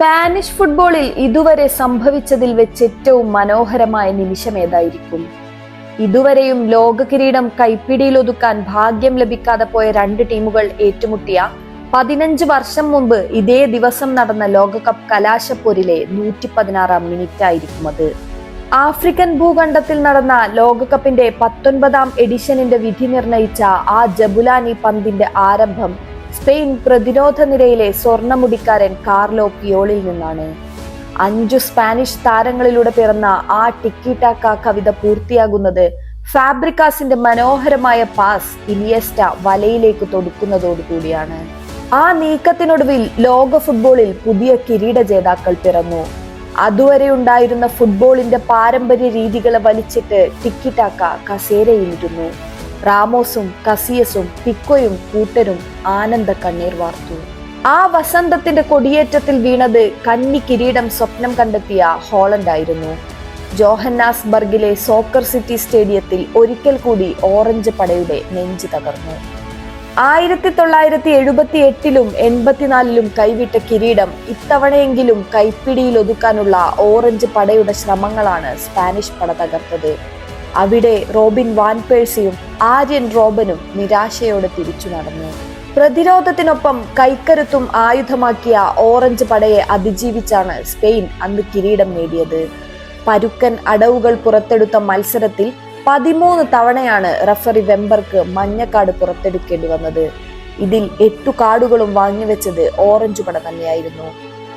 Spanish ഫുട്ബോളിൽ ഇതുവരെ സംഭവിച്ചതിൽ വെച്ച് ഏറ്റവും മനോഹരമായ നിമിഷം ഏതായിരിക്കും? ഇതുവരെയും ലോക കിരീടം കൈപ്പിടിയിലൊതുക്കാൻ ഭാഗ്യം ലഭിക്കാതെ പോയ രണ്ട് ടീമുകൾ ഏറ്റുമുട്ടിയ പതിനഞ്ച് വർഷം മുമ്പ് ഇതേ ദിവസം നടന്ന ലോകകപ്പ് കലാശപ്പോരിലെ നൂറ്റി പതിനാറാം മിനിറ്റ് ആയിരിക്കും അത്. ആഫ്രിക്കൻ ഭൂഖണ്ഡത്തിൽ നടന്ന ലോകകപ്പിന്റെ പത്തൊൻപതാം എഡിഷനിന്റെ വിധി നിർണയിച്ച ആ ജബുലാനി പന്തിന്റെ ആരംഭം സ്പെയിൻ പ്രതിരോധ നിരയിലെ സ്വർണമുടിക്കാരൻ കാർലോ പിയോളിൽ നിന്നാണ്. അഞ്ചു സ്പാനിഷ് താരങ്ങളിലൂടെ പിറന്ന ആ ടിക്കി ടാക്ക കവിത പൂർത്തിയാകുന്നത് ഫാബ്രിക്കാസിന്റെ മനോഹരമായ പാസ് ഇനിയസ്റ്റ വലയിലേക്ക് തൊടുക്കുന്നതോടുകൂടിയാണ് ആ നീക്കത്തിനൊടുവിൽ ലോക ഫുട്ബോളിൽ പുതിയ കിരീട ജേതാക്കൾ പിറന്നു. അതുവരെ ഉണ്ടായിരുന്ന ഫുട്ബോളിന്റെ പാരമ്പര്യ രീതികളെ വലിച്ചിട്ട് ടിക്കി ടാക്ക കസേരയിലിരുന്നു. റാമോസും കസിയസും പിക്കോയും കൂട്ടരും ആനന്ദ കണ്ണീർ വാർത്തു. ആ വസന്തത്തിന്റെ കൊടിയേറ്റത്തിൽ വീണത് കന്നി കിരീടം സ്വപ്നം കണ്ടെത്തിയ ഹോളണ്ട് ആയിരുന്നു ജോഹന്നാസ്ബർഗിലെ സോക്കർ സിറ്റി സ്റ്റേഡിയത്തിൽ ഒരിക്കൽ കൂടി ഓറഞ്ച് പടയുടെ നെഞ്ച് തകർന്നു. ആയിരത്തി തൊള്ളായിരത്തി എഴുപത്തി എട്ടിലും എൺപത്തിനാലിലും കൈവിട്ട കിരീടം ഇത്തവണയെങ്കിലും കൈപ്പിടിയിൽ ഒതുക്കാനുള്ള ഓറഞ്ച് പടയുടെ ശ്രമങ്ങളാണ് സ്പാനിഷ് പട തകർത്തത്. അവിടെ റോബിൻ വാൻപേഴ്സിയും ആര്യൻ റോബനും നിരാശയോടെ തിരിച്ചു നടന്നു. പ്രതിരോധത്തിനൊപ്പം കൈക്കരുത്തും ആയുധമാക്കിയ ഓറഞ്ച് പടയെ അതിജീവിച്ചാണ് സ്പെയിൻ അന്ന് കിരീടം നേടിയത്. പരുക്കൻ അടവുകൾ പുറത്തെടുത്ത മത്സരത്തിൽ പതിമൂന്ന് തവണയാണ് റഫറി വെമ്പർക്ക് മഞ്ഞക്കാട് പുറത്തെടുക്കേണ്ടി വന്നത്. ഇതിൽ എട്ടു കാർഡുകളും വാങ്ങിവെച്ചത് ഓറഞ്ച് പട തന്നെയായിരുന്നു.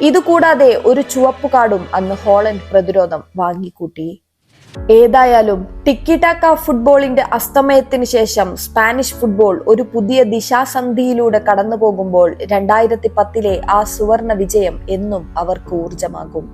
ഇതുകൂടാതെ ഒരു ചുവപ്പ് കാർഡും അന്ന് ഹോളണ്ട് പ്രതിരോധം വാങ്ങിക്കൂട്ടി. ഏതായാലും ടിക്കിടാക്ക ഫുട്ബോളിന്റെ അസ്തമയത്തിന് ശേഷം സ്പാനിഷ് ഫുട്ബോൾ ഒരു പുതിയ ദിശാസന്ധിയിലൂടെ കടന്നു പോകുമ്പോൾ രണ്ടായിരത്തി പത്തിലെ ആ സുവർണ വിജയം എന്നും അവർക്ക് ഊർജമാകും